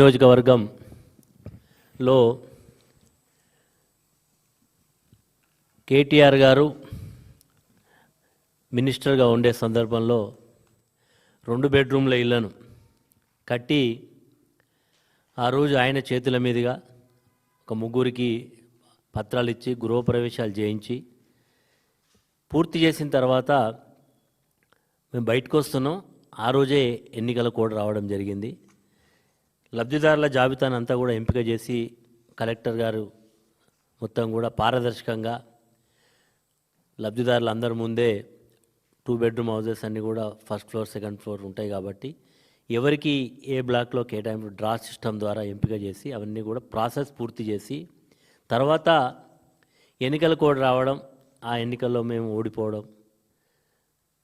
నియోజకవర్గంలో కేటీఆర్ గారు మినిస్టర్గా ఉండే సందర్భంలో రెండు బెడ్రూమ్ల ఇళ్ళను కట్టి ఆ రోజు ఆయన చేతుల మీదుగా ఒక ముగ్గురికి పత్రాలు ఇచ్చి గృహప్రవేశాలు చేయించి పూర్తి చేసిన తర్వాత మేము బయటకు వస్తున్నాం. ఆ రోజే ఎన్నికల కోడ్ రావడం జరిగింది. లబ్ధిదారుల జాబితాను అంతా కూడా ఎంపిక చేసి కలెక్టర్ గారు మొత్తం కూడా పారదర్శకంగా లబ్ధిదారులు అందరి ముందే టూ బెడ్రూమ్ హౌసెస్ అన్నీ కూడా ఫస్ట్ ఫ్లోర్ సెకండ్ ఫ్లోర్ ఉంటాయి కాబట్టి ఎవరికి ఏ బ్లాక్లో కేటాయింపు డ్రా సిస్టమ్ ద్వారా ఎంపిక చేసి అవన్నీ కూడా ప్రాసెస్ పూర్తి చేసి తర్వాత ఎన్నికల కోడ్ రావడం ఆ ఎన్నికల్లో మేము ఓడిపోవడం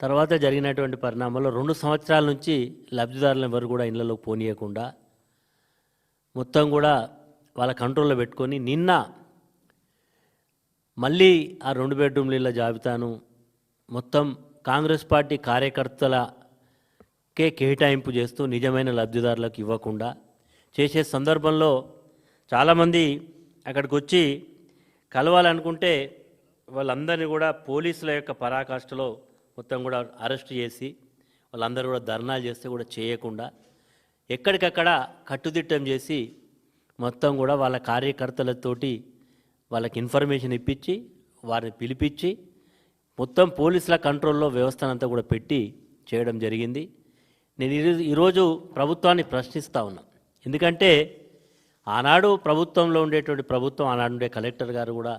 తర్వాత జరిగినటువంటి పరిణామాల్లో రెండు సంవత్సరాల నుంచి లబ్ధిదారులను ఎవరు కూడా ఇళ్ళలోకి పోనీయకుండా మొత్తం కూడా వాళ్ళ కంట్రోల్లో పెట్టుకొని నిన్న మళ్ళీ ఆ రెండు బెడ్రూమ్ల ఇళ్ళ జాబితాను మొత్తం కాంగ్రెస్ పార్టీ కార్యకర్తలకే కేటాయింపు చేస్తూ నిజమైన లబ్ధిదారులకు ఇవ్వకుండా చేసే సందర్భంలో చాలామంది అక్కడికి వచ్చి కలవాలనుకుంటే వాళ్ళందరినీ కూడా పోలీసుల యొక్క పరాకాష్ఠలో మొత్తం కూడా అరెస్ట్ చేసి వాళ్ళందరూ కూడా ధర్నాలు చేస్తే కూడా చేయకుండా ఎక్కడికక్కడ కట్టుదిట్టం చేసి మొత్తం కూడా వాళ్ళ కార్యకర్తలతోటి వాళ్ళకి ఇన్ఫర్మేషన్ ఇప్పించి వారిని పిలిపించి మొత్తం పోలీసుల కంట్రోల్లో వ్యవస్థనంతా కూడా పెట్టి చేయడం జరిగింది. నేను ఈరోజు ఈరోజు ప్రభుత్వాన్ని ప్రశ్నిస్తూ ఉన్నా. ఎందుకంటే ఆనాడు ప్రభుత్వంలో ఉండేటువంటి ప్రభుత్వం ఆనాడు ఉండే కలెక్టర్ గారు కూడా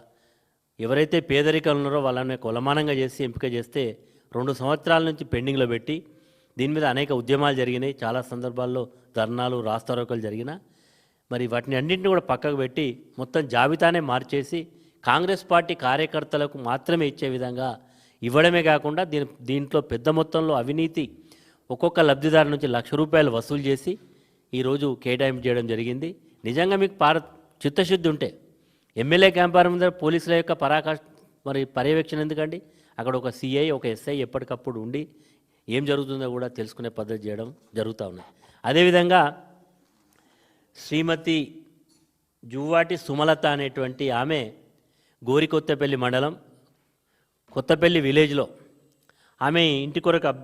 ఎవరైతే పేదరికలు ఉన్నారో వాళ్ళని కొలమానంగా చేసి ఎంపిక చేస్తే రెండు సంవత్సరాల నుంచి పెండింగ్లో పెట్టి దీని మీద అనేక ఉద్యమాలు జరిగినాయి. చాలా సందర్భాల్లో ధర్నాలు రాస్తారోకలు జరిగినా. మరి వాటిని అన్నింటిని కూడా పక్కకు పెట్టి మొత్తం జాబితానే మార్చేసి కాంగ్రెస్ పార్టీ కార్యకర్తలకు మాత్రమే ఇచ్చే విధంగా ఇవ్వడమే కాకుండా దీని దీంట్లో పెద్ద మొత్తంలో అవినీతి ఒక్కొక్క లబ్ధిదారు నుంచి లక్ష రూపాయలు వసూలు చేసి ఈరోజు కేటాయింపు చేయడం జరిగింది. నిజంగా మీకు పార చిత్తశుద్ధి ఉంటే ఎమ్మెల్యే క్యాంపర్ ముందర పోలీసుల యొక్క పరాకాష్ మరి పర్యవేక్షణ ఎందుకండి? అక్కడ ఒక సిఐ ఒక ఎస్ఐ ఎప్పటికప్పుడు ఉండి ఏం జరుగుతుందో కూడా తెలుసుకునే పద్ధతి చేయడం జరుగుతూ ఉన్నాయి అదేవిధంగా శ్రీమతి జువ్వాటి సుమలత అనేటువంటి ఆమె గోరికొత్తపల్లి మండలం కొత్తపల్లి విలేజ్లో ఆమె ఇంటి కొరకు అబ్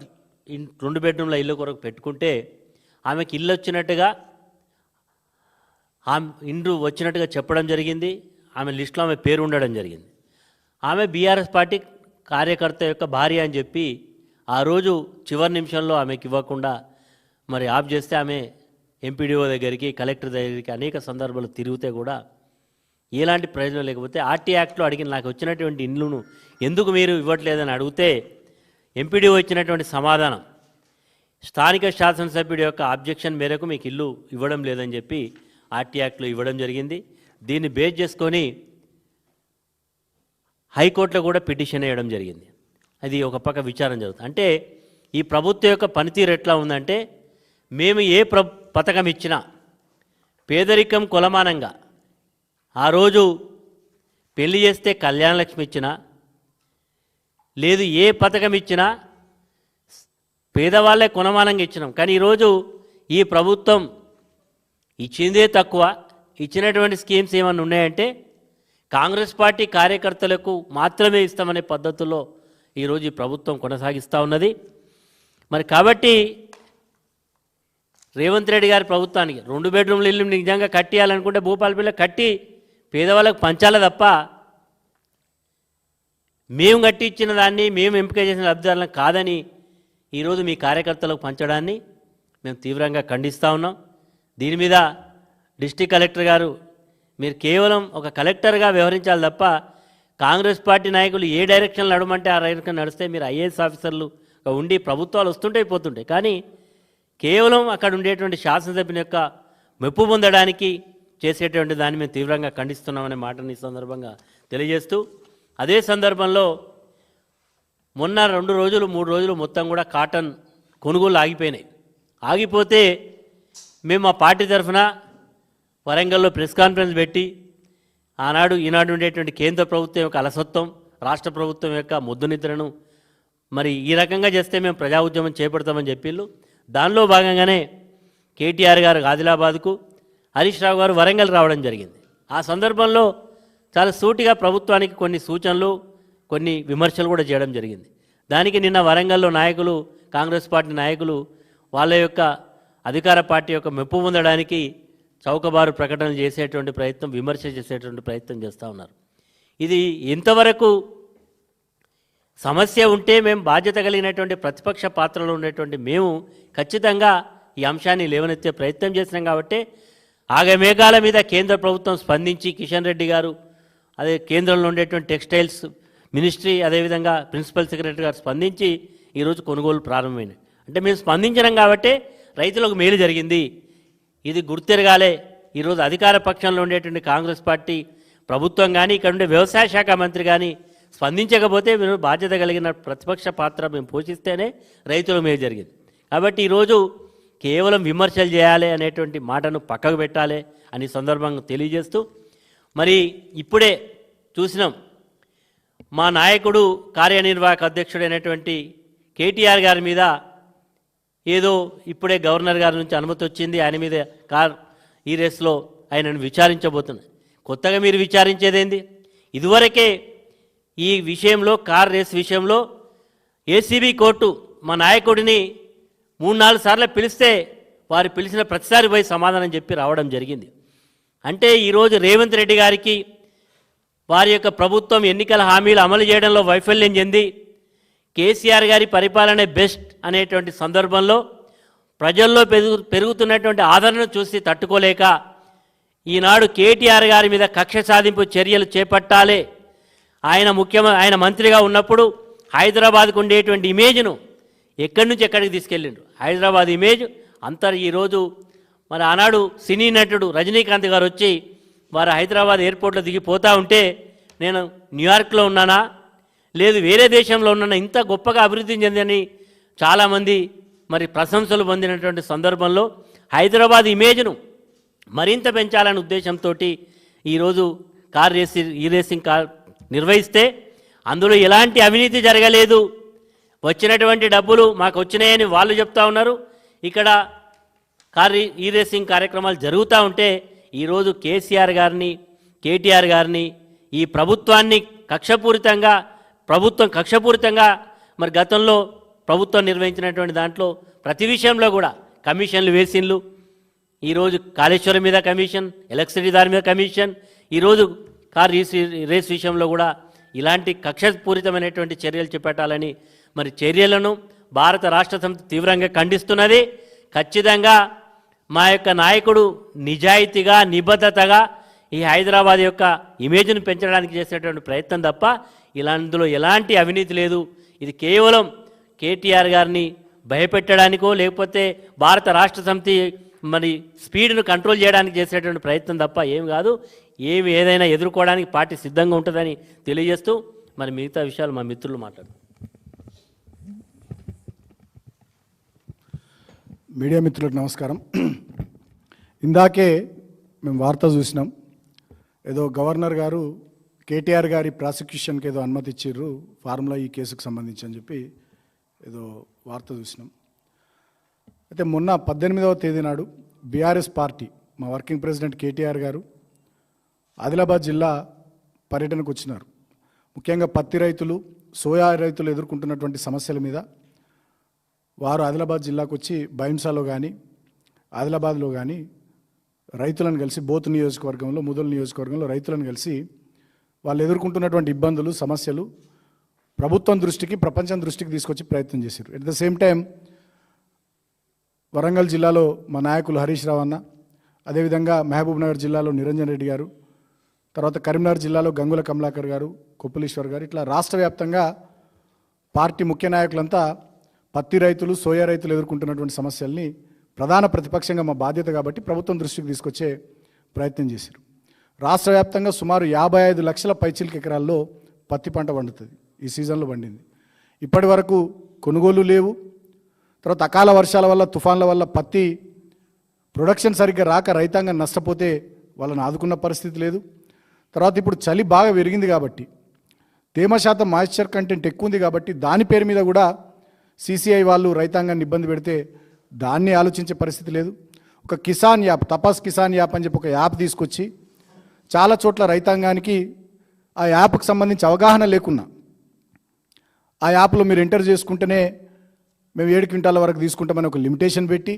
రెండు బెడ్రూమ్ల ఇల్లు కొరకు పెట్టుకుంటే ఆమెకి ఇల్లు వచ్చినట్టుగా ఆమె ఇండ్రు వచ్చినట్టుగా చెప్పడం జరిగింది. ఆమె లిస్టులో ఆమె పేరు ఉండడం జరిగింది. ఆమె బీఆర్ఎస్ పార్టీ కార్యకర్త యొక్క భార్య అని చెప్పి ఆ రోజు చివరి నిమిషంలో ఆమెకి ఇవ్వకుండా మరి ఆఫ్ చేస్తే ఆమె ఎంపీడీఓ దగ్గరికి కలెక్టర్ దగ్గరికి అనేక సందర్భాలు తిరిగితే కూడా ఎలాంటి ప్రయోజనం లేకపోతే ఆర్టీ యాక్ట్లో అడిగిన నాకు వచ్చినటువంటి ఇండ్లును ఎందుకు మీరు ఇవ్వట్లేదని అడిగితే ఎంపీడీఓ ఇచ్చినటువంటి సమాధానం స్థానిక శాసనసభ్యుడి యొక్క అబ్జెక్షన్ మేరకు మీకు ఇల్లు ఇవ్వడం లేదని చెప్పి ఆర్టీ యాక్ట్లో ఇవ్వడం జరిగింది. దీన్ని బేస్ చేసుకొని హైకోర్టులో కూడా పిటిషన్ వేయడం జరిగింది. అది ఒక పక్క విచారం జరుగుతుంది. అంటే ఈ ప్రభుత్వం యొక్క పనితీరు ఎట్లా ఉందంటే మేము ఏ ప్ర పథకం ఇచ్చినా పేదరికం కులమానంగా ఆ రోజు పెళ్ళి చేస్తే కళ్యాణలక్ష్మి ఇచ్చినా లేదు ఏ పథకం ఇచ్చినా పేదవాళ్ళే కొనమానంగా ఇచ్చినాం. కానీ ఈరోజు ఈ ప్రభుత్వం ఇచ్చిందే తక్కువ. ఇచ్చినటువంటి స్కీమ్స్ ఏమన్నా ఉన్నాయంటే కాంగ్రెస్ పార్టీ కార్యకర్తలకు మాత్రమే ఇస్తామనే పద్ధతుల్లో ఈరోజు ఈ ప్రభుత్వం కొనసాగిస్తూ ఉన్నది. మరి కాబట్టి రేవంత్ రెడ్డి గారి ప్రభుత్వానికి రెండు బెడ్రూమ్ల ఇల్లు నిజంగా కట్టియాలనుకుంటే భూపాలపల్లి కట్టి పేదవాళ్ళకు పంచాలి తప్ప మేము కట్టి ఇచ్చిన దాన్ని మేము ఎంపిక చేసిన లబ్ధిదారులను కాదని ఈరోజు మీ కార్యకర్తలకు పంచడాన్ని మేము తీవ్రంగా ఖండిస్తూ ఉన్నాం. దీని మీద డిస్టిక్ కలెక్టర్ గారు మీరు కేవలం ఒక కలెక్టర్గా వ్యవహరించాలి తప్ప కాంగ్రెస్ పార్టీ నాయకులు ఏ డైరెక్షన్ నడమంటే ఆ డైరెక్షన్ నడిస్తే మీరు ఐఏఎస్ ఆఫీసర్లు ఉండి ప్రభుత్వాలు వస్తుంటే పోతుంటాయి కానీ కేవలం అక్కడ ఉండేటువంటి శాసనసభ్యుని యొక్క మెప్పు పొందడానికి చేసేటువంటి దాన్ని మేము తీవ్రంగా ఖండిస్తున్నామనే మాటని ఈ సందర్భంగా తెలియజేస్తూ అదే సందర్భంలో మొన్న రెండు రోజులు మూడు రోజులు మొత్తం కూడా కాటన్ కొనుగోలు ఆగిపోయినాయి. ఆగిపోతే మేము మా పార్టీ తరఫున వరంగల్లో ప్రెస్ కాన్ఫరెన్స్ పెట్టి ఆనాడు ఈనాడు ఉండేటువంటి కేంద్ర ప్రభుత్వం యొక్క అలసత్వం రాష్ట్ర ప్రభుత్వం యొక్క ముద్దు నిద్రను మరి ఈ రకంగా చేస్తే మేము ప్రజా ఉద్యమం చేపడతామని చెప్పిళ్ళు. దానిలో భాగంగానే కేటీఆర్ గారు ఆదిలాబాద్కు హరీష్ రావు గారు వరంగల్ రావడం జరిగింది. ఆ సందర్భంలో చాలా సూటిగా ప్రభుత్వానికి కొన్ని సూచనలు కొన్ని విమర్శలు కూడా చేయడం జరిగింది. దానికి నిన్న వరంగల్లో నాయకులు కాంగ్రెస్ పార్టీ నాయకులు వాళ్ళ యొక్క అధికార పార్టీ యొక్క మెప్పు పొందడానికి చౌకబారు ప్రకటనలు చేసేటువంటి ప్రయత్నం విమర్శ చేసేటువంటి ప్రయత్నం చేస్తూ ఉన్నారు. ఇది ఎంతవరకు సమస్య ఉంటే మేము బాధ్యత కలిగినటువంటి ప్రతిపక్ష పాత్రలో ఉన్నటువంటి మేము ఖచ్చితంగా ఈ అంశాన్ని లేవనెత్తే ప్రయత్నం చేసినాం కాబట్టి ఆగమేఘాల మీద కేంద్ర ప్రభుత్వం స్పందించి కిషన్ రెడ్డి గారు అదే కేంద్రంలో ఉండేటువంటి టెక్స్టైల్స్ మినిస్ట్రీ అదేవిధంగా ప్రిన్సిపల్ సెక్రటరీ గారు స్పందించి ఈరోజు కొనుగోలు ప్రారంభమైనాయి అంటే మేము స్పందించినాం కాబట్టి రైతులకు మేలు జరిగింది. ఇది గుర్తెరగాలే. ఈరోజు అధికార పక్షంలో ఉండేటువంటి కాంగ్రెస్ పార్టీ ప్రభుత్వం కానీ ఇక్కడ ఉండే వ్యవసాయ శాఖ మంత్రి కానీ స్పందించకపోతే మీరు బాధ్యత కలిగిన ప్రతిపక్ష పాత్ర మేము పోషిస్తేనే రైతుల మీద జరిగింది. కాబట్టి ఈరోజు కేవలం విమర్శలు చేయాలి అనేటువంటి మాటను పక్కకు పెట్టాలి అని సందర్భంగా తెలియజేస్తూ మరి ఇప్పుడే చూసినాం మా నాయకుడు కార్యనిర్వాహక అధ్యక్షుడైనటువంటి కేటీఆర్ గారి మీద ఏదో ఇప్పుడే గవర్నర్ గారి నుంచి అనుమతి వచ్చింది ఆయన మీద కార్ ఈ రేస్లో ఆయనను విచారించబోతున్నారు కొత్తగా మీరు విచారించేదేంది? ఇదివరకే ఈ విషయంలో కార్ రేస్ విషయంలో ఏసీబీ కోర్టు మా నాయకుడిని మూడు నాలుగు సార్లు పిలిస్తే వారు పిలిచిన ప్రతిసారి పోయి సమాధానం చెప్పి రావడం జరిగింది. అంటే ఈరోజు రేవంత్ రెడ్డి గారికి వారి యొక్క ప్రభుత్వం ఎన్నికల హామీలు అమలు చేయడంలో వైఫల్యం చెంది కేసీఆర్ గారి పరిపాలనే బెస్ట్ అనేటువంటి సందర్భంలో ప్రజల్లో పెరుగు పెరుగుతున్నటువంటి ఆదరణ చూసి తట్టుకోలేక ఈనాడు కేటీఆర్ గారి మీద కక్ష సాధింపు చర్యలు చేపట్టాలి. ఆయన ముఖ్యమ ఆయన మంత్రిగా ఉన్నప్పుడు హైదరాబాద్కు ఉండేటువంటి ఇమేజ్ను ఎక్కడి నుంచి ఎక్కడికి తీసుకెళ్ళిండు హైదరాబాద్ ఇమేజ్ అంతర్ ఈరోజు మరి ఆనాడు సినీ నటుడు రజనీకాంత్ గారు వచ్చి వారు హైదరాబాద్ ఎయిర్పోర్ట్లో దిగిపోతూ ఉంటే నేను న్యూయార్క్లో ఉన్నానా? లేదు వేరే దేశంలో ఉన్న ఇంత గొప్పగా అభివృద్ధి చెందని చాలామంది మరి ప్రశంసలు పొందినటువంటి సందర్భంలో హైదరాబాద్ ఇమేజ్ను మరింత పెంచాలనే ఉద్దేశంతో ఈరోజు కార్ రేసి ఈ రేసింగ్ కార్ నిర్వహిస్తే అందులో ఎలాంటి అవినీతి జరగలేదు. వచ్చినటువంటి డబ్బులు మాకు వచ్చినాయని వాళ్ళు చెప్తా ఉన్నారు. ఇక్కడ కార్ ఈ రేసింగ్ కార్యక్రమాలు జరుగుతూ ఉంటే ఈరోజు కేసీఆర్ గారిని కేటీఆర్ గారిని ఈ ప్రభుత్వాన్ని కక్షపూరితంగా ప్రభుత్వం కక్షపూరితంగా మరి గతంలో ప్రభుత్వం నిర్వహించినటువంటి దాంట్లో ప్రతి విషయంలో కూడా కమిషన్లు వేసిండ్లు ఈరోజు కాళేశ్వరం మీద కమిషన్ ఎలక్ట్రిసిటీ దాని మీద కమిషన్. ఈరోజు కార్ రేస్ రేస్ విషయంలో కూడా ఇలాంటి కక్షపూరితమైనటువంటి చర్యలు చేపట్టాలని మరి చర్యలను భారత రాష్ట్ర సమితి తీవ్రంగా ఖండిస్తున్నది. ఖచ్చితంగా మా యొక్క నాయకుడు నిజాయితీగా నిబద్ధతగా ఈ హైదరాబాద్ యొక్క ఇమేజ్ను పెంచడానికి చేసినటువంటి ప్రయత్నం తప్ప ఇలాంటిలో ఎలాంటి అవినీతి లేదు. ఇది కేవలం కేటీఆర్ గారిని భయపెట్టడానికో లేకపోతే భారత రాష్ట్ర సమితి మరి స్పీడ్ను కంట్రోల్ చేయడానికి చేసేటువంటి ప్రయత్నం తప్ప ఏం కాదు. ఏమి ఏదైనా ఎదుర్కోవడానికి పార్టీ సిద్ధంగా ఉంటుందని తెలియజేస్తూ మరి మిగతా విషయాలు మా మిత్రులు మాట్లాడు మీడియా మిత్రులకు నమస్కారం. ఇందాకే మేము వార్త చూసినాం. ఏదో గవర్నర్ గారు కేటీఆర్ గారి ప్రాసిక్యూషన్కి ఏదో అనుమతి ఇచ్చిర్రు ఫార్ములా ఈ కేసుకు సంబంధించి అని చెప్పి ఏదో వార్త చూసినాం. అయితే మొన్న పద్దెనిమిదవ తేదీ నాడు బీఆర్ఎస్ పార్టీ మా వర్కింగ్ ప్రెసిడెంట్ కేటీఆర్ గారు ఆదిలాబాద్ జిల్లా పర్యటనకు వచ్చినారు. ముఖ్యంగా పత్తి రైతులు సోయా రైతులు ఎదుర్కొంటున్నటువంటి సమస్యల మీద వారు ఆదిలాబాద్ జిల్లాకు వచ్చి బైంసాలో కానీ ఆదిలాబాద్లో కానీ రైతులను కలిసి బోత్ నియోజకవర్గంలో ముదల్ నియోజకవర్గంలో రైతులను కలిసి వాళ్ళు ఎదుర్కొంటున్నటువంటి ఇబ్బందులు సమస్యలు ప్రభుత్వం దృష్టికి ప్రపంచం దృష్టికి తీసుకొచ్చి ప్రయత్నం చేశారు at the same time Warangal జిల్లాలో మా నాయకులు హరీష్ రావు అన్న అదేవిధంగా మహబూబ్ నగర్ జిల్లాలో నిరంజన్ రెడ్డి గారు తర్వాత కరీంనగర్ జిల్లాలో గంగుల కమలాకర్ గారు కొప్పులీశ్వర్ గారు ఇట్లా రాష్ట్ర వ్యాప్తంగా పార్టీ ముఖ్య నాయకులంతా పత్తి రైతులు సోయా రైతులు ఎదుర్కొంటున్నటువంటి సమస్యల్ని ప్రధాన ప్రతిపక్షంగా మా బాధ్యత కాబట్టి ప్రభుత్వం దృష్టికి తీసుకొచ్చే ప్రయత్నం చేశారు రాష్ట్ర వ్యాప్తంగా సుమారు యాభై ఐదు లక్షల పైచిలిక ఎకరాల్లో పత్తి పంట పండుతుంది. ఈ సీజన్లో పండింది. ఇప్పటి వరకు కొనుగోలు లేవు. తర్వాత అకాల వర్షాల వల్ల తుఫాన్ల వల్ల పత్తి ప్రొడక్షన్ సరిగ్గా రాక రైతాంగం నష్టపోతే వాళ్ళని ఆదుకున్న పరిస్థితి లేదు. తర్వాత ఇప్పుడు చలి బాగా పెరిగింది కాబట్టి తేమ శాతం మాయిశ్చర్ కంటెంట్ ఎక్కువ ఉంది కాబట్టి దాని పేరు మీద కూడా సీసీఐ వాళ్ళు రైతాంగాన్ని ఇబ్బంది పెడితే దాన్ని ఆలోచించే పరిస్థితి లేదు. ఒక కిసాన్ యాప్ తపాస్ కిసాన్ యాప్ అని చెప్పి ఒక యాప్ తీసుకొచ్చి చాలా చోట్ల రైతాంగానికి ఆ యాప్కి సంబంధించి అవగాహన లేకున్నా ఆ యాప్లో మీరు ఎంటర్ చేసుకుంటేనే మేము ఏడు క్వింటాల వరకు తీసుకుంటామని ఒక లిమిటేషన్ పెట్టి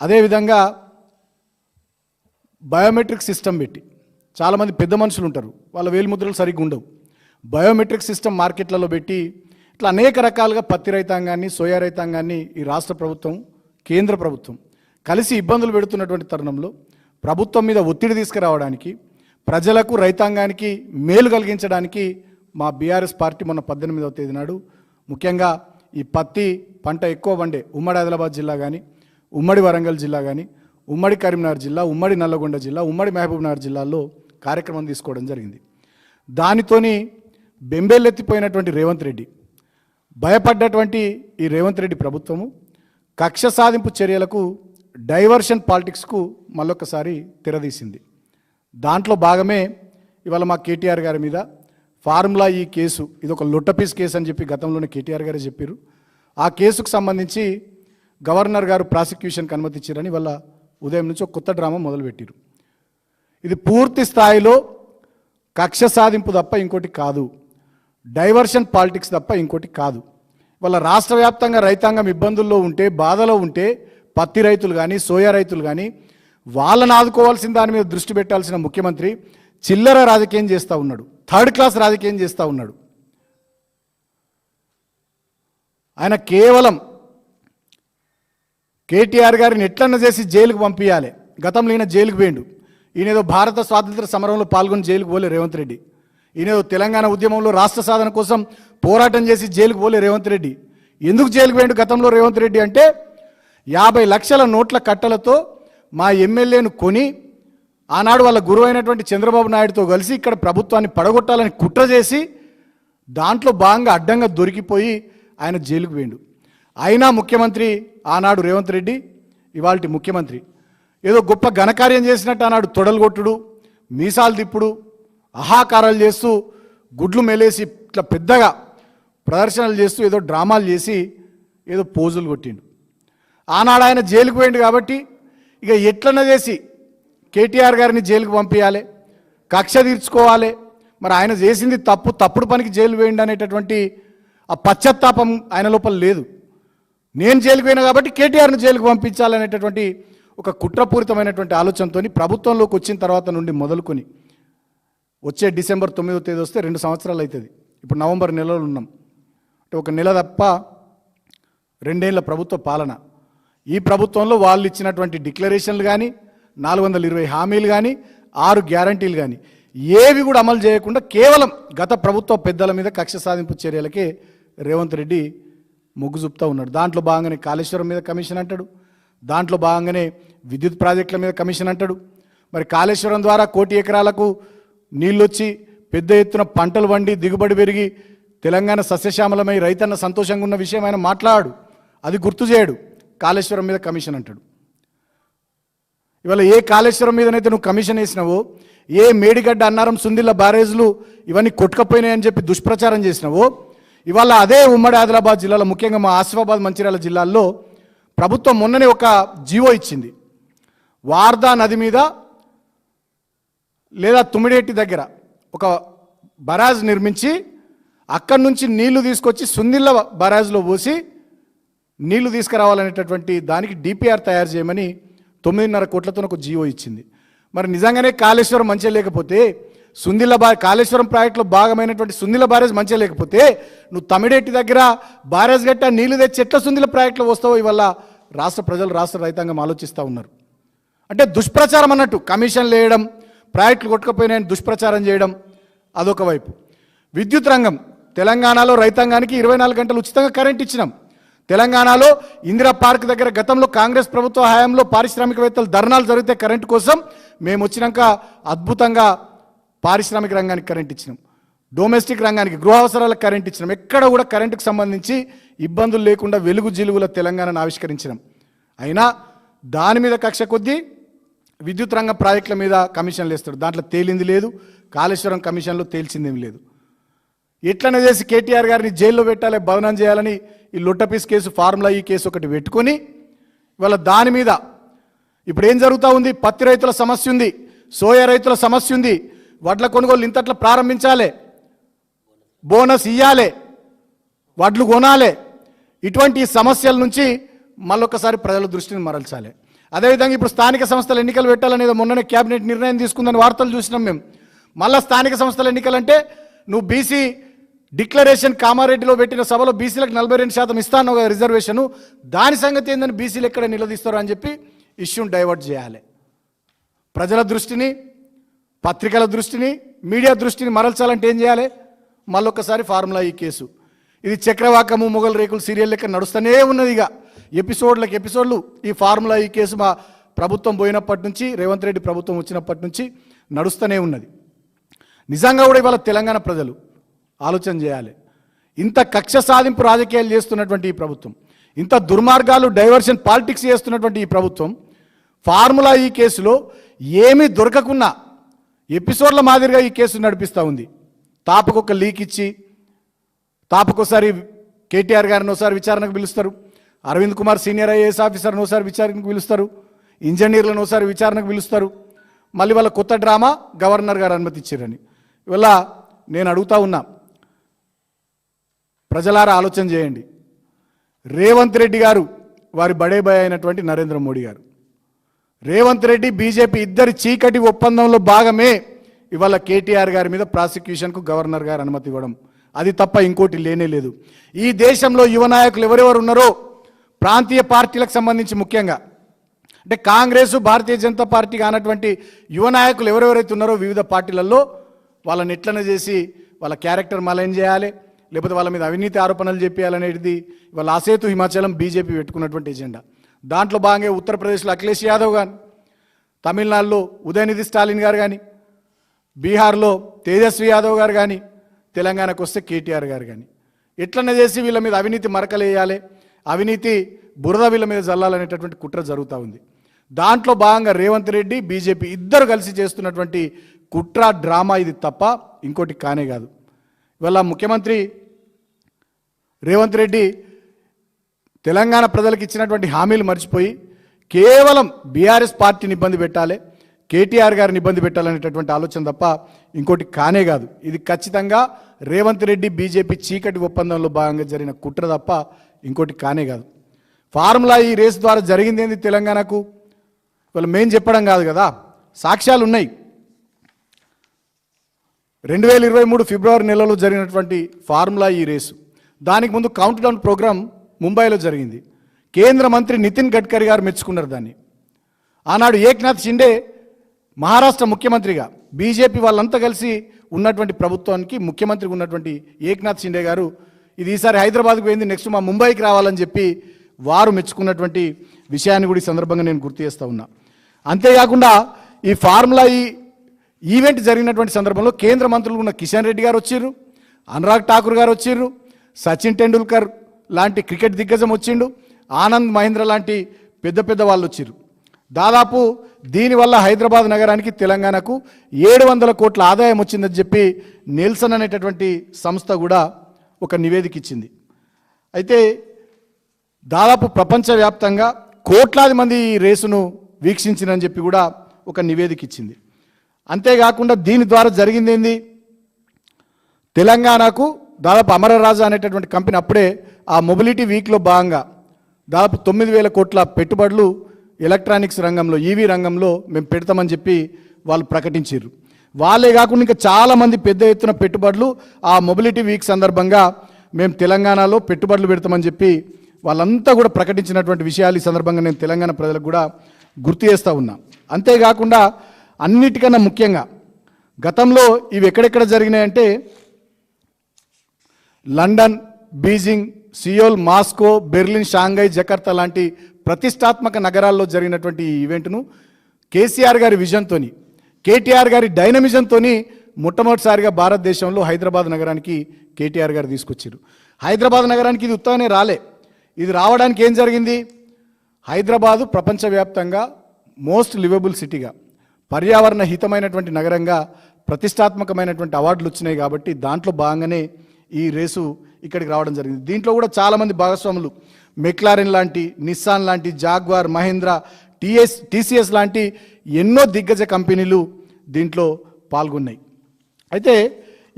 అదేవిధంగా బయోమెట్రిక్ సిస్టమ్ పెట్టి చాలామంది పెద్ద మనుషులు ఉంటారు వాళ్ళ వేలిముద్రలు సరిగ్గా ఉండవు. బయోమెట్రిక్ సిస్టమ్ మార్కెట్లలో పెట్టి ఇట్లా అనేక రకాలుగా పత్తి రైతాంగాన్ని సోయా రైతాంగాన్ని ఈ రాష్ట్ర ప్రభుత్వం కేంద్ర ప్రభుత్వం కలిసి ఇబ్బందులు పెడుతున్నటువంటి తరుణంలో ప్రభుత్వం మీద ఒత్తిడి తీసుకురావడానికి ప్రజలకు రైతాంగానికి మేలు కలిగించడానికి మా బీఆర్ఎస్ పార్టీ మొన్న పద్దెనిమిదవ తేదీ నాడు ముఖ్యంగా ఈ పత్తి పంట ఎక్కువ పండే ఉమ్మడి ఆదిలాబాద్ జిల్లా కానీ ఉమ్మడి వరంగల్ జిల్లా కానీ ఉమ్మడి కరీంనగర్ జిల్లా ఉమ్మడి నల్లగొండ జిల్లా ఉమ్మడి మహబూబ్నగర్ జిల్లాల్లో కార్యక్రమం తీసుకోవడం జరిగింది. దానితోని బెంబేలెత్తిపోయినటువంటి రేవంత్ రెడ్డి భయపడ్డటువంటి ఈ రేవంత్ రెడ్డి ప్రభుత్వము కక్ష సాధింపు చర్యలకు డైవర్షన్ పాలిటిక్స్కు మళ్ళొకసారి తెరదీసింది. దాంట్లో భాగమే ఇవాళ మా కేటీఆర్ గారి మీద ఫార్ములా ఈ కేసు ఇది ఒక లొట్టపీస్ కేసు అని చెప్పి గతంలోనే కేటీఆర్ గారే చెప్పారు ఆ కేసుకు సంబంధించి గవర్నర్ గారు ప్రాసిక్యూషన్కి అనుమతి ఇచ్చారని వాళ్ళ ఉదయం నుంచి ఒక కొత్త డ్రామా మొదలుపెట్టారు ఇది పూర్తి స్థాయిలో కక్ష సాధింపు తప్ప ఇంకోటి కాదు. డైవర్షన్ పాలిటిక్స్ తప్ప ఇంకోటి కాదు. వాళ్ళ రాష్ట్ర వ్యాప్తంగా రైతాంగం ఇబ్బందుల్లో ఉంటే బాధలో ఉంటే పత్తి రైతులు కానీ సోయా రైతులు కానీ వాళ్ళని ఆదుకోవాల్సిన దాని మీద దృష్టి పెట్టాల్సిన ముఖ్యమంత్రి చిల్లర రాజకీయం చేస్తూ ఉన్నాడు. థర్డ్ క్లాస్ రాజకీయం చేస్తూ ఉన్నాడు. ఆయన కేవలం కేటీఆర్ గారిని ఎట్లన్నా చేసి జైలుకు పంపించాలి గతంలో ఈయన జైలుకు పోయిండు. ఈయన ఏదో భారత స్వాతంత్ర సమరంలో పాల్గొని జైలుకు పోలే రేవంత్ రెడ్డి. ఈయన ఏదో తెలంగాణ ఉద్యమంలో రాష్ట్ర సాధన కోసం పోరాటం చేసి జైలుకు పోలే రేవంత్ రెడ్డి. ఎందుకు జైలుకు పోయిండు గతంలో రేవంత్ రెడ్డి అంటే యాభై లక్షల నోట్ల కట్టలతో మా ఎమ్మెల్యేను కొని ఆనాడు వాళ్ళ గురువు అయినటువంటి చంద్రబాబు నాయుడుతో కలిసి ఇక్కడ ప్రభుత్వాన్ని పడగొట్టాలని కుట్ర చేసి దాంట్లో భాగంగా అడ్డంగా దొరికిపోయి ఆయన జైలుకు పోయిండు. అయినా ముఖ్యమంత్రి ఆనాడు రేవంత్ రెడ్డి ఇవాళ ముఖ్యమంత్రి ఏదో గొప్ప ఘనకార్యం చేసినట్టు ఆనాడు తొడలు కొట్టుడు మీసాలు తిప్పుడు అహాకారాలు చేస్తూ గుడ్లు మెలేసి ఇట్లా పెద్దగా ప్రదర్శనలు చేస్తూ ఏదో డ్రామాలు చేసి ఏదో పోజులు కొట్టిండు. ఆనాడు ఆయన జైలుకు పోయిండు కాబట్టి ఇక ఎట్లన్నా చేసి కేటీఆర్ గారిని జైలుకు పంపించాలి కక్ష తీర్చుకోవాలి. మరి ఆయన చేసింది తప్పు తప్పుడు పనికి జైలు వేయండి అనేటటువంటి ఆ పశ్చాత్తాపం ఆయన లోపల లేదు. నేను జైలుకు పోయినా కాబట్టి కేటీఆర్ని జైలుకు పంపించాలనేటటువంటి ఒక కుట్రపూరితమైనటువంటి ఆలోచనతో ప్రభుత్వంలోకి వచ్చిన తర్వాత నుండి మొదలుకొని వచ్చే డిసెంబర్ తొమ్మిదో తేదీ వస్తే రెండు సంవత్సరాలు అవుతుంది ఇప్పుడు నవంబర్ నెలలో ఉన్నాం. అంటే ఒక నెల తప్ప రెండేళ్ళ ప్రభుత్వ పాలన. ఈ ప్రభుత్వంలో వాళ్ళు ఇచ్చినటువంటి డిక్లరేషన్లు కానీ నాలుగు వందల ఇరవై హామీలు కానీ ఆరు గ్యారంటీలు కానీ ఏవి కూడా అమలు చేయకుండా కేవలం గత ప్రభుత్వ పెద్దల మీద కక్ష సాధింపు చర్యలకే రేవంత్ రెడ్డి మొగ్గు చూపుతూ ఉన్నాడు. దాంట్లో భాగంగానే కాళేశ్వరం మీద కమిషన్ అంటాడు. దాంట్లో భాగంగానే విద్యుత్ ప్రాజెక్టుల మీద కమిషన్ అంటాడు. మరి కాళేశ్వరం ద్వారా కోటి ఎకరాలకు నీళ్ళొచ్చి పెద్ద ఎత్తున పంటలు వండి దిగుబడి పెరిగి తెలంగాణ సస్యశ్యామలమై రైతన్న సంతోషంగా ఉన్న విషయం ఆయన మాట్లాడు. అది గుర్తు చేయడు. కాళేశ్వరం మీద కమిషన్ అంటాడు. ఇవాళ ఏ కాళేశ్వరం మీదనైతే నువ్వు కమిషన్ వేసినావో ఏ మేడిగడ్డ అన్నారం సుందిల్ల బ్యారేజ్లు ఇవన్నీ కొట్టుకపోయినాయని చెప్పి దుష్ప్రచారం చేసినావో ఇవాళ అదే ఉమ్మడి ఆదిలాబాద్ జిల్లాలో ముఖ్యంగా మా ఆసిఫాబాద్ మంచిర్యాల జిల్లాల్లో ప్రభుత్వం మొన్ననే ఒక జీవో ఇచ్చింది. వార్దా నది మీద లేదా తుమ్మిడేటి దగ్గర ఒక బరాజ్ నిర్మించి అక్కడి నుంచి నీళ్ళు తీసుకొచ్చి సుందిల్ల బరాజ్లో పోసి నీళ్ళు తీసుకురావాలనేటటువంటి దానికి డిపిఆర్ తయారు చేయమని తొమ్మిదిన్నర కోట్లతో ఒక జీవో ఇచ్చింది. మరి నిజంగానే కాళేశ్వరం మంచిగా లేకపోతే సుందిల బా కాళేశ్వరం ప్రాజెక్టులో భాగమైనటువంటి సుందిల బ్యారేజ్ మంచిగా లేకపోతే నువ్వు తమిడేటి దగ్గర బ్యారేజ్ గట్ట నీళ్ళు తెచ్చి ఎట్లా సుందిల ప్రాజెక్టులో వస్తావో ఇవల్ల రాష్ట్ర ప్రజలు రాష్ట్ర రైతాంగం ఆలోచిస్తూ ఉన్నారు. అంటే దుష్ప్రచారం అన్నట్టు కమిషన్లు వేయడం ప్రాజెక్టులు కొట్టుకపోయినాయని దుష్ప్రచారం చేయడం అదొక వైపు. విద్యుత్ రంగం తెలంగాణలో రైతాంగానికి ఇరవై నాలుగు గంటలు ఉచితంగా కరెంట్ ఇచ్చినాం. తెలంగాణలో ఇందిరా పార్క్ దగ్గర గతంలో కాంగ్రెస్ ప్రభుత్వ హయాంలో పారిశ్రామికవేత్తలు ధర్నాలు జరిగితే కరెంటు కోసం మేము వచ్చినాక అద్భుతంగా పారిశ్రామిక రంగానికి కరెంట్ ఇచ్చినాం. డొమెస్టిక్ రంగానికి గృహ అవసరాలకు కరెంట్ ఇచ్చినాం. ఎక్కడ కూడా కరెంటుకు సంబంధించి ఇబ్బందులు లేకుండా వెలుగు జిలుగుల తెలంగాణను ఆవిష్కరించినాం. అయినా దాని మీద కక్ష కొద్దీ విద్యుత్ రంగ ప్రాజెక్టుల మీద కమిషన్లు వేస్తాడు దాంట్లో తేలింది లేదు. కాళేశ్వరం కమిషన్లో తేల్చిందేమి లేదు. ఎట్లనే చేసి కేటీఆర్ గారిని జైల్లో పెట్టాలి భవనం చేయాలని ఈ లొట్టపీస్ కేసు ఫార్ములా ఈ కేసు ఒకటి పెట్టుకొని ఇవాళ దాని మీద ఇప్పుడు ఏం జరుగుతూ ఉంది? పత్తి రైతుల సమస్య ఉంది సోయా రైతుల సమస్య ఉంది వడ్ల కొనుగోలు ఇంతట్లా ప్రారంభించాలి బోనస్ ఇయ్యాలి వడ్లు కొనాలి. ఇటువంటి సమస్యల నుంచి మళ్ళొకసారి ప్రజల దృష్టిని మరల్చాలి. అదేవిధంగా ఇప్పుడు స్థానిక సంస్థల ఎన్నికలు పెట్టాలనేది మొన్ననే క్యాబినెట్ నిర్ణయం తీసుకుందని వార్తలు చూసినాం మేము. మళ్ళీ స్థానిక సంస్థల ఎన్నికలంటే నువ్వు బీసీ డిక్లరేషన్ కామారెడ్డిలో పెట్టిన సభలో బీసీలకు నలభై రెండు శాతం ఇస్తాను ఒక రిజర్వేషను. దాని సంగతి ఏందని బీసీలు ఎక్కడ నిలదీస్తారు అని చెప్పి ఇష్యూని డైవర్ట్ చేయాలి. ప్రజల దృష్టిని పత్రికల దృష్టిని మీడియా దృష్టిని మరల్చాలంటే ఏం చేయాలి? మళ్ళొక్కసారి ఫార్ములా ఈ కేసు. ఇది చక్రవాకము మొగల్ రేకులు సీరియల్ లెక్క నడుస్తూనే ఉన్నది ఇక. ఎపిసోడ్లకు ఎపిసోడ్లు. ఈ ఫార్ములా ఈ కేసు మా ప్రభుత్వం పోయినప్పటి నుంచి రేవంత్ రెడ్డి ప్రభుత్వం వచ్చినప్పటి నుంచి నడుస్తూనే ఉన్నది. నిజంగా కూడా ఇవాళ తెలంగాణ ప్రజలు ఆలోచన చేయాలి. ఇంత కక్ష సాధింపు రాజకీయాలు చేస్తున్నటువంటి ఈ ప్రభుత్వం ఇంత దుర్మార్గాలు డైవర్షన్ పాలిటిక్స్ చేస్తున్నటువంటి ఈ ప్రభుత్వం ఫార్ములా ఈ కేసులో ఏమీ దొరకకున్నా ఎపిసోడ్ల మాదిరిగా ఈ కేసు నడిపిస్తూ ఉంది. తాపకొక లీక్ ఇచ్చి తాపకొకసారి కేటీఆర్ గారిని ఒకసారి విచారణకు పిలుస్తారు. అరవింద్ కుమార్ సీనియర్ ఐఏఎస్ ఆఫీసర్ని ఒకసారి విచారణకు పిలుస్తారు. ఇంజనీర్లను ఒకసారి విచారణకు పిలుస్తారు. మళ్ళీ వాళ్ళ కొత్త డ్రామా గవర్నర్ గారు అనుమతి ఇచ్చారని ఇవల్ల నేను అడుగుతా ఉన్నా ప్రజలారా ఆలోచన చేయండి. రేవంత్ రెడ్డి గారు వారి బడే అయినటువంటి నరేంద్ర మోడీ గారు. రేవంత్ రెడ్డి బీజేపీ ఇద్దరి చీకటి ఒప్పందంలో భాగమే ఇవాళ కేటీఆర్ గారి మీద ప్రాసిక్యూషన్కు గవర్నర్ గారు అనుమతి ఇవ్వడం. అది తప్ప ఇంకోటి లేనే లేదు. ఈ దేశంలో యువ నాయకులు ఎవరెవరు ఉన్నారో ప్రాంతీయ పార్టీలకు సంబంధించి ముఖ్యంగా. అంటే కాంగ్రెస్ భారతీయ జనతా పార్టీ కానటువంటి యువ నాయకులు ఎవరెవరైతే ఉన్నారో వివిధ పార్టీలలో వాళ్ళని ఎట్లనే చేసి వాళ్ళ క్యారెక్టర్ మలైన్ చేయాలి. లేకపోతే వాళ్ళ మీద అవినీతి ఆరోపణలు చెప్పేయాలనేది వాళ్ళ అసేతు హిమాచలం బీజేపీ పెట్టుకున్నటువంటి ఎజెండా. దాంట్లో భాగంగా ఉత్తరప్రదేశ్లో అఖిలేష్ యాదవ్ కానీ తమిళనాడులో ఉదయనిధి స్టాలిన్ గారు కానీ బీహార్లో తేజస్వి యాదవ్ గారు కానీ తెలంగాణకు వస్తే కేటీఆర్ గారు కానీ ఎట్లనే చేసి వీళ్ళ మీద అవినీతి మరకలేయాలి అవినీతి బురద వీళ్ళ మీద జల్లాలనేటటువంటి కుట్ర జరుగుతూ ఉంది. దాంట్లో భాగంగా రేవంత్ రెడ్డి బీజేపీ ఇద్దరు కలిసి చేస్తున్నటువంటి కుట్ర డ్రామా ఇది తప్ప ఇంకోటి కానే కాదు. ఇవాళ ముఖ్యమంత్రి రేవంత్ రెడ్డి తెలంగాణ ప్రజలకు ఇచ్చినటువంటి హామీలు మర్చిపోయి కేవలం బీఆర్ఎస్ పార్టీని ఇబ్బంది పెట్టాలి కేటీఆర్ గారిని ఇబ్బంది పెట్టాలనేటటువంటి ఆలోచన తప్ప ఇంకోటి కానే కాదు. ఇది ఖచ్చితంగా రేవంత్ రెడ్డి బీజేపీ చీకటి ఒప్పందంలో భాగంగా జరిగిన కుట్ర తప్ప ఇంకోటి కానే కాదు. ఫార్ములా ఈ రేసు ద్వారా జరిగింది ఏంది తెలంగాణకు? ఇవాళ మేం చెప్పడం కాదు కదా. సాక్ష్యాలు ఉన్నాయి. రెండు వేల ఇరవై మూడు ఫిబ్రవరి నెలలో జరిగినటువంటి ఫార్ములా ఈ రేసు. దానికి ముందు కౌంట్ డౌన్ ప్రోగ్రాం ముంబైలో జరిగింది. కేంద్ర మంత్రి నితిన్ గడ్కరీ గారు మెచ్చుకున్నారు దాన్ని. ఆనాడు ఏక్నాథ్ షిండే మహారాష్ట్ర ముఖ్యమంత్రిగా బీజేపీ వాళ్ళంతా కలిసి ఉన్నటువంటి ప్రభుత్వానికి ముఖ్యమంత్రిగా ఉన్నటువంటి ఏక్నాథ్ షిండే గారు ఇది ఈసారి హైదరాబాద్కు పోయింది నెక్స్ట్ మా ముంబైకి రావాలని చెప్పి వారు మెచ్చుకున్నటువంటి విషయాన్ని కూడా ఈ సందర్భంగా నేను గుర్తు చేస్తా ఉన్నా. అంతేకాకుండా ఈ ఫార్ములా ఈ ఈవెంట్ జరిగినటువంటి సందర్భంలో కేంద్ర మంత్రులు ఉన్న కిషన్ రెడ్డి గారు వచ్చారు అనురాగ్ ఠాకూర్ గారు వచ్చారు సచిన్ టెండూల్కర్ లాంటి క్రికెట్ దిగ్గజం వచ్చిండు. ఆనంద్ మహేంద్ర లాంటి పెద్ద పెద్ద వాళ్ళు వచ్చిరు దాదాపు దీనివల్ల హైదరాబాద్ నగరానికి తెలంగాణకు ఏడు వందల కోట్ల ఆదాయం వచ్చిందని చెప్పి నెల్సన్ అనేటటువంటి సంస్థ కూడా ఒక నివేదిక ఇచ్చింది అయితే దాదాపు ప్రపంచవ్యాప్తంగా కోట్లాది మంది ఈ రేసును వీక్షించినని చెప్పి కూడా ఒక నివేదిక ఇచ్చింది అంతేకాకుండా దీని ద్వారా జరిగింది ఏంది? తెలంగాణకు దాదాపు అమరరాజా అనేటటువంటి కంపెనీ అప్పుడే ఆ మొబిలిటీ వీక్లో భాగంగా దాదాపు తొమ్మిది వేల కోట్ల పెట్టుబడులు ఎలక్ట్రానిక్స్ రంగంలో ఈవీ రంగంలో మేము పెడతామని చెప్పి వాళ్ళు ప్రకటించారు. వాళ్ళే కాకుండా ఇంకా చాలామంది పెద్ద ఎత్తున పెట్టుబడులు ఆ మొబిలిటీ వీక్ సందర్భంగా మేము తెలంగాణలో పెట్టుబడులు పెడతామని చెప్పి వాళ్ళంతా కూడా ప్రకటించినటువంటి విషయాలు ఈ సందర్భంగా నేను తెలంగాణ ప్రజలకు కూడా గుర్తు చేస్తూ ఉన్నా. అంతేకాకుండా అన్నిటికన్నా ముఖ్యంగా గతంలో ఇవి ఎక్కడెక్కడ జరిగినాయంటే London Beijing Seoul Moscow Berlin Shanghai Jakarta లాంటి ప్రతిష్టాత్మక నగరాల్లో జరిగినటువంటి ఈ ఈవెంట్ను కేసీఆర్ గారి విజన్తోని కేటీఆర్ గారి డైనమిజంతో మొట్టమొదటిసారిగా భారతదేశంలో హైదరాబాద్ నగరానికి కేటీఆర్ గారు తీసుకొచ్చారు హైదరాబాద్ నగరానికి ఇది ఉత్తగానే రాలే. ఇది రావడానికి ఏం జరిగింది? హైదరాబాదు ప్రపంచవ్యాప్తంగా మోస్ట్ లివబుల్ సిటీగా పర్యావరణ హితమైనటువంటి నగరంగా ప్రతిష్టాత్మకమైనటువంటి అవార్డులు వచ్చినాయి కాబట్టి దాంట్లో భాగంగానే ఈ రేసు ఇక్కడికి రావడం జరిగింది. దీంట్లో కూడా చాలామంది భాగస్వాములు. మెక్లారెన్ లాంటి నిస్సాన్ లాంటి జాగ్వార్ మహేంద్ర టీఎస్ టీసీఎస్ లాంటి ఎన్నో దిగ్గజ కంపెనీలు దీంట్లో పాల్గొన్నాయి. అయితే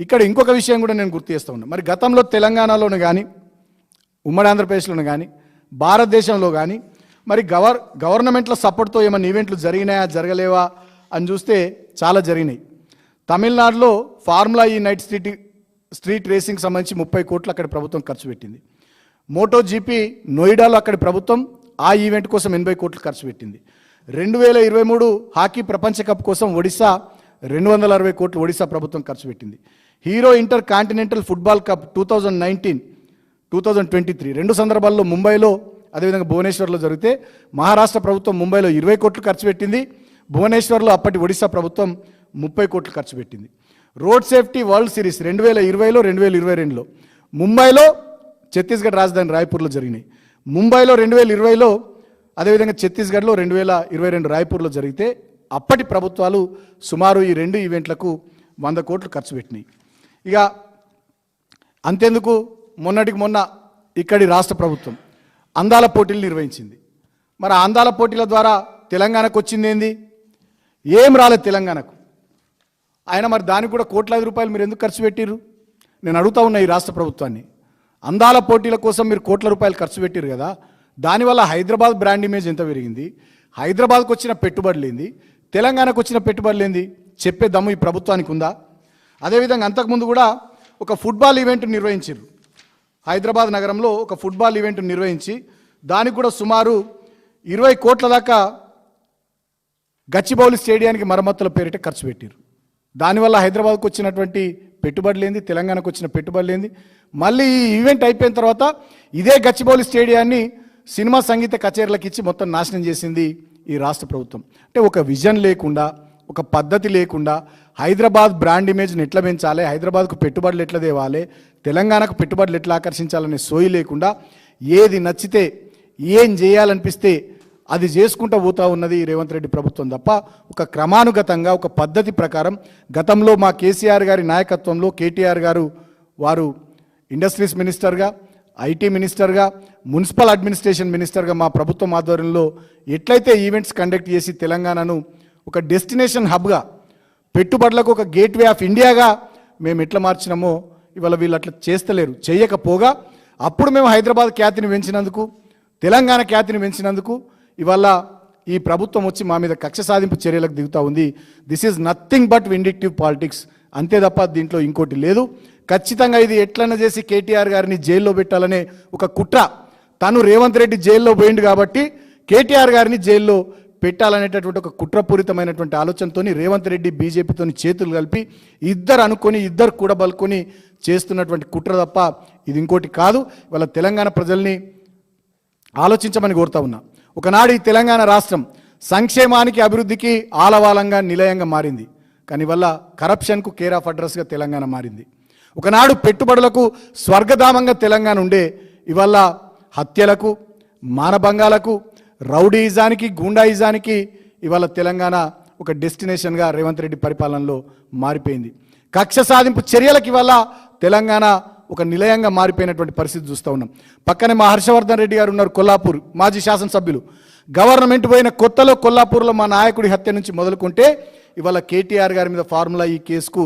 ఇక్కడ ఇంకొక విషయం కూడా నేను గుర్తు చేస్తూ ఉన్నా. మరి గతంలో తెలంగాణలోను కానీ ఉమ్మడి ఆంధ్రప్రదేశ్లోను కానీ భారతదేశంలో కానీ మరి గవర్ గవర్నమెంట్ల సపోర్ట్తో ఏమైనా ఈవెంట్లు జరిగినాయా జరగలేవా అని చూస్తే చాలా జరిగినాయి. తమిళనాడులో ఫార్ములా ఈ నైట్ సిటీ స్ట్రీట్ రేసింగ్ సంబంధించి ముప్పై కోట్లు అక్కడ ప్రభుత్వం ఖర్చు పెట్టింది. మోటో జీపీ నోయిడాలో అక్కడి ప్రభుత్వం ఆ ఈవెంట్ కోసం ఎనభై కోట్లు ఖర్చు పెట్టింది. రెండు వేల ఇరవై మూడు హాకీ ప్రపంచ కప్ కోసం ఒడిశా రెండు వందల అరవై కోట్లు ఒడిశా ప్రభుత్వం ఖర్చు పెట్టింది. Hero intercontinental football cup two thousand nineteen two thousand twenty three రెండు సందర్భాల్లో ముంబైలో అదేవిధంగా భువనేశ్వర్లో జరిగితే మహారాష్ట్ర ప్రభుత్వం ముంబైలో ఇరవై కోట్లు ఖర్చు పెట్టింది. భువనేశ్వర్లో అప్పటి ఒడిశా ప్రభుత్వం ముప్పై కోట్లు ఖర్చు పెట్టింది. రోడ్ సేఫ్టీ వరల్డ్ సిరీస్ రెండు వేల ఇరవైలో రెండు వేల ఇరవై రెండులో. ముంబైలో ఛత్తీస్గఢ్ రాజధాని రాయ్పూర్లో జరిగినాయి. ముంబైలో రెండు వేల ఇరవైలో అదేవిధంగా ఛత్తీస్గఢ్లో రెండు వేల ఇరవై రెండు రాయ్పూర్లో జరిగితే అప్పటి ప్రభుత్వాలు సుమారు ఈ రెండు ఈవెంట్లకు వంద కోట్లు ఖర్చు పెట్టినాయి. ఇక అంతెందుకు? మొన్నటికి మొన్న ఇక్కడి రాష్ట్ర ప్రభుత్వం అందాల పోటీలు నిర్వహించింది. మరి అందాల పోటీల ద్వారా తెలంగాణకు వచ్చింది ఏంది? ఏం రాలేదు తెలంగాణకు. ఆయన మరి దానికి కూడా కోట్లాది రూపాయలు మీరు ఎందుకు ఖర్చు పెట్టిర్రు? నేను అడుగుతా ఉన్నా ఈ రాష్ట్ర ప్రభుత్వాన్ని. అందాల పోటీల కోసం మీరు కోట్ల రూపాయలు ఖర్చు పెట్టిరు కదా? దానివల్ల హైదరాబాద్ బ్రాండ్ ఇమేజ్ ఎంత పెరిగింది? హైదరాబాద్కు వచ్చిన పెట్టుబడులు ఏంది? తెలంగాణకు వచ్చిన పెట్టుబడులు ఏంది? చెప్పే దమ్ము ఈ ప్రభుత్వానికి ఉందా? అదేవిధంగా అంతకుముందు కూడా ఒక ఫుట్బాల్ ఈవెంట్ నిర్వహించారు హైదరాబాద్ నగరంలో ఒక ఫుట్బాల్ ఈవెంట్ నిర్వహించి దానికి కూడా సుమారు ఇరవై కోట్ల దాకా గచ్చిబౌలి స్టేడియానికి మరమ్మతుల పేరిట ఖర్చు పెట్టారు దానివల్ల హైదరాబాద్కు వచ్చినటువంటి పెట్టుబడి లేనిది తెలంగాణకు వచ్చిన పెట్టుబడి ఏంది మళ్ళీ ఈ ఈవెంట్ అయిపోయిన తర్వాత ఇదే గచ్చిబౌలి స్టేడియాన్ని సినిమా సంగీత కచేరీలకు ఇచ్చి మొత్తం నాశనం చేసింది ఈ రాష్ట్ర ప్రభుత్వం. అంటే ఒక విజన్ లేకుండా ఒక పద్ధతి లేకుండా హైదరాబాద్ బ్రాండ్ ఇమేజ్ని ఎట్లా పెంచాలి హైదరాబాద్కు పెట్టుబడులు ఎట్లా తేవాలి తెలంగాణకు పెట్టుబడులు ఎట్లా ఆకర్షించాలనే సోయి లేకుండా ఏది నచ్చితే ఏం చేయాలనిపిస్తే అది చేసుకుంటూ పోతా ఉన్నది రేవంత్ రెడ్డి ప్రభుత్వం తప్ప ఒక క్రమానుగతంగా ఒక పద్ధతి ప్రకారం గతంలో మా కేసీఆర్ గారి నాయకత్వంలో కేటీఆర్ గారు వారు ఇండస్ట్రీస్ మినిస్టర్గా ఐటీ మినిస్టర్గా మున్సిపల్ అడ్మినిస్ట్రేషన్ మినిస్టర్గా మా ప్రభుత్వం ఆధ్వర్యంలో ఎట్లయితే ఈవెంట్స్ కండక్ట్ చేసి తెలంగాణను ఒక డెస్టినేషన్ హబ్గా పెట్టుబడులకు ఒక గేట్వే ఆఫ్ ఇండియాగా మేము ఎట్లా మార్చినామో ఇవాళ వీళ్ళు అట్లా చేస్తలేరు చేయకపోగా అప్పుడు మేము హైదరాబాద్ ఖ్యాతిని పెంచినందుకు తెలంగాణ ఖ్యాతిని పెంచినందుకు ఇవాళ ఈ ప్రభుత్వం వచ్చి మా మీద కక్ష సాధింపు చర్యలకు దిగుతా ఉంది. This is nothing but vindictive politics అంతే తప్ప దీంట్లో ఇంకోటి లేదు. ఖచ్చితంగా ఇది ఎట్లన్నా చేసి కేటీఆర్ గారిని జైల్లో పెట్టాలనే ఒక కుట్ర. తను రేవంత్ రెడ్డి జైల్లో పోయిండు కాబట్టి కేటీఆర్ గారిని జైల్లో పెట్టాలనేటటువంటి ఒక కుట్రపూరితమైనటువంటి ఆలోచనతోని రేవంత్ రెడ్డి బీజేపీతో చేతులు కలిపి ఇద్దరు అనుకొని ఇద్దరు కూడబలుకొని చేస్తున్నటువంటి కుట్ర తప్ప ఇది ఇంకోటి కాదు. వాళ్ళ తెలంగాణ ప్రజల్ని ఆలోచించమని కోరుతా ఉన్నా. ఒకనాడు ఈ తెలంగాణ రాష్ట్రం సంక్షేమానికి అభివృద్ధికి ఆలవాలంగా నిలయంగా మారింది. కానీ వల్ల కరప్షన్కు కేర్ ఆఫ్ అడ్రస్గా తెలంగాణ మారింది. ఒకనాడు పెట్టుబడులకు స్వర్గధామంగా తెలంగాణ ఉండే ఇవాళ హత్యలకు మానభంగాలకు రౌడీయిజానికి గూండాయిజానికి ఇవాళ తెలంగాణ ఒక డెస్టినేషన్గా రేవంత్ రెడ్డి పరిపాలనలో మారిపోయింది. కక్ష సాధింపు చర్యలకు ఇవాళ తెలంగాణ ఒక నిలయంగా మారిపోయినటువంటి పరిస్థితి చూస్తూ ఉన్నాం. పక్కనే మా హర్షవర్ధన్ రెడ్డి గారు ఉన్నారు కొల్లాపూర్ మాజీ శాసనసభ్యులు. గవర్నమెంట్ పోయిన కొత్తలో కొల్లాపూర్లో మా నాయకుడి హత్య నుంచి మొదలుకుంటే ఇవాళ కేటీఆర్ గారి మీద ఫార్ములా ఈ కేసుకు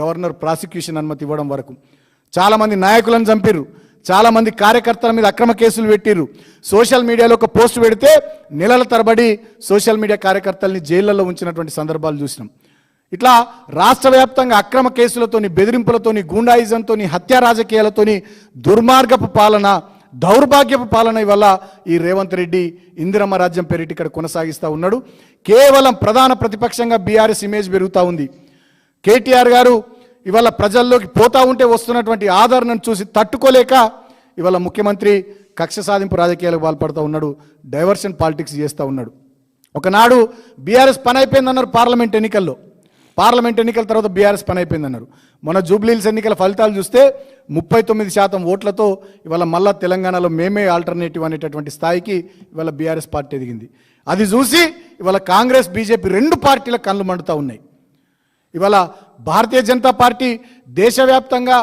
గవర్నర్ ప్రాసిక్యూషన్ అనుమతి ఇవ్వడం వరకు. చాలామంది నాయకులను చంపిర్రు. చాలామంది కార్యకర్తల మీద అక్రమ కేసులు పెట్టిర్రు. సోషల్ మీడియాలో ఒక పోస్ట్ పెడితే నెలల తరబడి సోషల్ మీడియా కార్యకర్తల్ని జైళ్ళలో ఉంచినటువంటి సందర్భాలు చూసినాం. ఇట్లా రాష్ట్ర వ్యాప్తంగా అక్రమ కేసులతోని బెదిరింపులతోని గూండాయిజంతోని హత్యా రాజకీయాలతోని దుర్మార్గపు పాలన దౌర్భాగ్యపు పాలన వల్ల ఈ రేవంత్ రెడ్డి ఇందిరమ్మ రాజ్యం పేరిట ఇక్కడ కొనసాగిస్తూ ఉన్నాడు. కేవలం ప్రధాన ప్రతిపక్షంగా బీఆర్ఎస్ ఇమేజ్ పెరుగుతూ ఉంది. కేటీఆర్ గారు ఇవాళ ప్రజల్లోకి పోతా ఉంటే వస్తున్నటువంటి ఆదరణను చూసి తట్టుకోలేక ఇవాళ ముఖ్యమంత్రి కక్ష సాధింపు రాజకీయాలకు పాల్పడుతూ ఉన్నాడు. డైవర్షన్ పాలిటిక్స్ చేస్తూ ఉన్నాడు. ఒకనాడు బీఆర్ఎస్ పని అయిపోయిందన్నారు పార్లమెంట్ ఎన్నికల్లో. పార్లమెంట్ ఎన్నికల తర్వాత బీఆర్ఎస్ పని అయిపోయిందన్నారు. మన జూబ్లీహిల్స్ ఎన్నికల ఫలితాలు చూస్తే ముప్పై తొమ్మిది శాతం ఓట్లతో ఇవాళ మళ్ళా తెలంగాణలో మేమే ఆల్టర్నేటివ్ అనేటటువంటి స్థాయికి ఇవాళ బీఆర్ఎస్ పార్టీ ఎదిగింది. అది చూసి ఇవాళ కాంగ్రెస్ బీజేపీ రెండు పార్టీల కళ్ళు మండుతూ ఉన్నాయి. ఇవాళ భారతీయ జనతా పార్టీ దేశవ్యాప్తంగా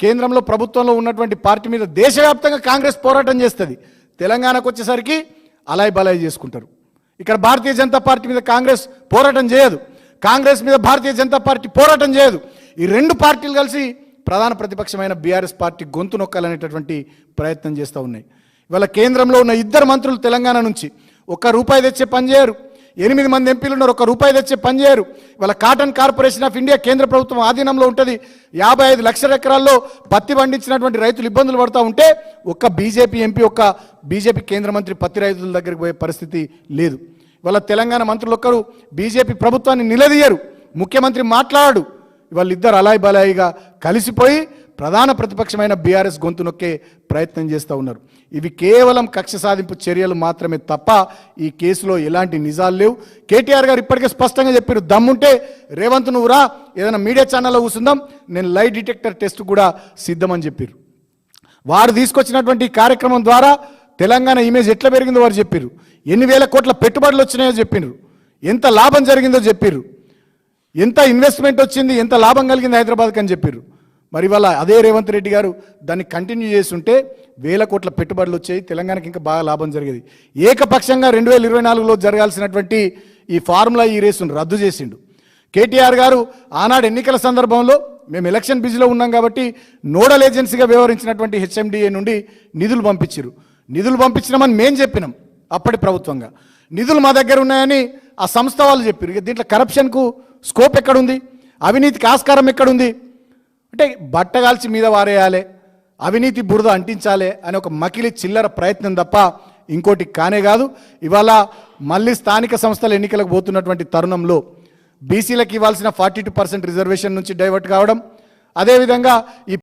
కేంద్రంలో ప్రభుత్వంలో ఉన్నటువంటి పార్టీ మీద దేశవ్యాప్తంగా కాంగ్రెస్ పోరాటం చేస్తుంది. తెలంగాణకు వచ్చేసరికి అలాయ్ బలాయ్ చేసుకుంటారు. ఇక్కడ భారతీయ జనతా పార్టీ మీద కాంగ్రెస్ పోరాటం చేయదు. కాంగ్రెస్ మీద భారతీయ జనతా పార్టీ పోరాటం చేయదు. ఈ రెండు పార్టీలు కలిసి ప్రధాన ప్రతిపక్షమైన బీఆర్ఎస్ పార్టీ గొంతు నొక్కాలనేటటువంటి ప్రయత్నం చేస్తూ ఉన్నాయి. ఇవాళ కేంద్రంలో ఉన్న ఇద్దరు మంత్రులు తెలంగాణ నుంచి ఒక్క రూపాయి తెచ్చే పని చేయరు. ఎనిమిది మంది ఎంపీలు ఉన్నారు ఒక రూపాయి తెచ్చే పని చేయరు. ఇవాళ కాటన్ కార్పొరేషన్ ఆఫ్ ఇండియా కేంద్ర ప్రభుత్వం ఆధీనంలో ఉంటుంది. యాభై ఐదు లక్షల ఎకరాల్లో పత్తి పండించినటువంటి రైతులు ఇబ్బందులు పడుతూ ఉంటే ఒక్క బీజేపీ ఎంపీ ఒక్క బీజేపీ కేంద్ర మంత్రి పత్తి రైతుల దగ్గరికి పోయే పరిస్థితి లేదు. ఇవాళ తెలంగాణ మంత్రులు ఒక్కరు బీజేపీ ప్రభుత్వాన్ని నిలదీయరు. ముఖ్యమంత్రి మాట్లాడు వాళ్ళిద్దరు అలాయి బలాయిగా కలిసిపోయి ప్రధాన ప్రతిపక్షమైన బీఆర్ఎస్ గొంతు నొక్కే ప్రయత్నం చేస్తూ ఉన్నారు. ఇవి కేవలం కక్ష సాధింపు చర్యలు మాత్రమే తప్ప ఈ కేసులో ఎలాంటి నిజాలు లేవు. కేటీఆర్ గారు ఇప్పటికే స్పష్టంగా చెప్పారు దమ్ముంటే రేవంత్ నువ్వు రా ఏదైనా మీడియా ఛానల్లో కూర్చుందాం నేను లై డిటెక్టర్ టెస్ట్ కూడా సిద్ధమని చెప్పారు. వారు తీసుకొచ్చినటువంటి కార్యక్రమం ద్వారా తెలంగాణ ఇమేజ్ ఎట్లా పెరిగిందో వారు చెప్పారు. ఎన్ని వేల కోట్ల పెట్టుబడులు వచ్చినాయో చెప్పినారు ఎంత లాభం జరిగిందో చెప్పారు ఎంత ఇన్వెస్ట్మెంట్ వచ్చింది ఎంత లాభం కలిగింది హైదరాబాద్కి అని చెప్పారు మరి ఇవాళ అదే రేవంత్ రెడ్డి గారు దాన్ని కంటిన్యూ చేస్తుంటే వేల కోట్ల పెట్టుబడులు వచ్చాయి తెలంగాణకి ఇంకా బాగా లాభం జరిగేది. ఏకపక్షంగా రెండు వేల ఇరవై నాలుగులో జరగాల్సినటువంటి ఈ ఫార్ములా ఈ రేసును రద్దు చేసిండు. కేటీఆర్ గారు ఆనాడు ఎన్నికల సందర్భంలో మేము ఎలక్షన్ బిజీలో ఉన్నాం కాబట్టి నోడల్ ఏజెన్సీగా వ్యవహరించినటువంటి హెచ్ఎండిఏ నుండి నిధులు పంపించారు నిధులు పంపించినామని మేం చెప్పినాం. అప్పటి ప్రభుత్వంగా. నిధులు మా దగ్గర ఉన్నాయని ఆ సంస్థ వాళ్ళు చెప్పారు ఇక దీంట్లో కరప్షన్కు స్కోప్ ఎక్కడుంది? అవినీతికి ఆస్కారం ఎక్కడుంది? అంటే బట్టగాల్చి మీద వారేయాలి అవినీతి బురద అంటించాలి అనే ఒక మకిలి చిల్లర ప్రయత్నం తప్ప ఇంకోటి కానే కాదు. ఇవాళ మళ్ళీ స్థానిక సంస్థల ఎన్నికలకు పోతున్నటువంటి తరుణంలో బీసీలకు ఇవ్వాల్సిన ఫార్టీ టూ పర్సెంట్ రిజర్వేషన్ నుంచి డైవర్ట్ కావడం అదేవిధంగా ఈ